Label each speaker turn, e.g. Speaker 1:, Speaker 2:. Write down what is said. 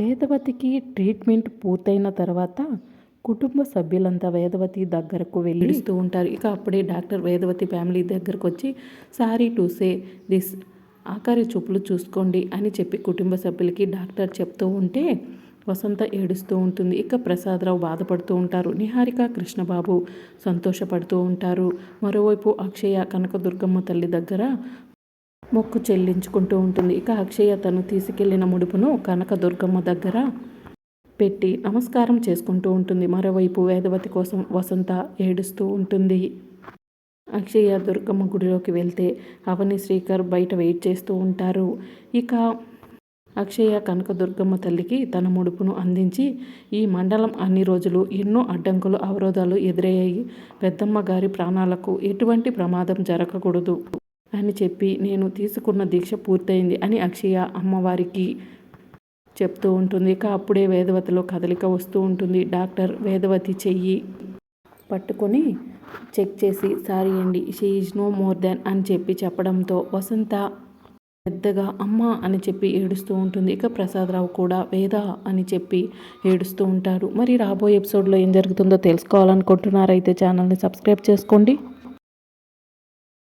Speaker 1: వేదవతికి treatment పూర్తయిన తర్వాత కుటుంబ సభ్యులంతా వేదవతి దగ్గరకు వెళ్ళిస్తూ ఉంటారు. ఇక అప్పుడే డాక్టర్ వేదవతి ఫ్యామిలీ దగ్గరకు వచ్చి సారీ టు సే దిస్ ఆఖరి చూపులు చూసుకోండి అని చెప్పి కుటుంబ సభ్యులకి డాక్టర్ చెప్తూ ఉంటే వసంత ఏడుస్తూ ఉంటుంది. ఇక ప్రసాదరావు బాధపడుతూ ఉంటారు. నిహారిక కృష్ణబాబు సంతోషపడుతూ ఉంటారు. మరోవైపు అక్షయ కనకదుర్గమ్మ తల్లి దగ్గర మొక్కు చెల్లించుకుంటూ ఉంటుంది. ఇక అక్షయ తను తీసుకెళ్ళిన ముడుపును కనకదుర్గమ్మ దగ్గర పెట్టి నమస్కారం చేసుకుంటూ ఉంటుంది. మరోవైపు వేదవతి కోసం వసంత ఏడుస్తూ ఉంటుంది. అక్షయ దుర్గమ్మ గుడిలోకి వెళ్తే అవని శ్రీకర్ బయట వెయిట్ చేస్తూ ఉంటారు. ఇక అక్షయ కనకదుర్గమ్మ తల్లికి తన ముడుపును అందించి ఈ మండలం అన్ని రోజులు ఎన్నో అడ్డంకులు అవరోధాలు ఎదురయ్యాయి. పెద్దమ్మ గారి ప్రాణాలకు ఎటువంటి ప్రమాదం జరగకూడదు. అని చెప్పి నేను తీసుకున్న దీక్ష పూర్తయింది అని అక్షయ అమ్మవారికి చెప్తూ ఉంటుంది. ఇక అప్పుడే వేదవతిలో కదలిక వస్తూ ఉంటుంది. డాక్టర్ వేదవతి చెయ్యి పట్టుకొని చెక్ చేసి సారీ అండి she is no more then అని చెప్పి చెప్పడంతో వసంత పెద్దగా అమ్మ అని చెప్పి ఏడుస్తూ ఉంటుంది. ఇక ప్రసాదరావు కూడా వేద అని చెప్పి ఏడుస్తూ ఉంటారు. మరి రాబోయే ఎపిసోడ్లో ఏం జరుగుతుందో తెలుసుకోవాలనుకుంటున్నారైతే ఛానల్ని సబ్స్క్రైబ్ చేసుకోండి.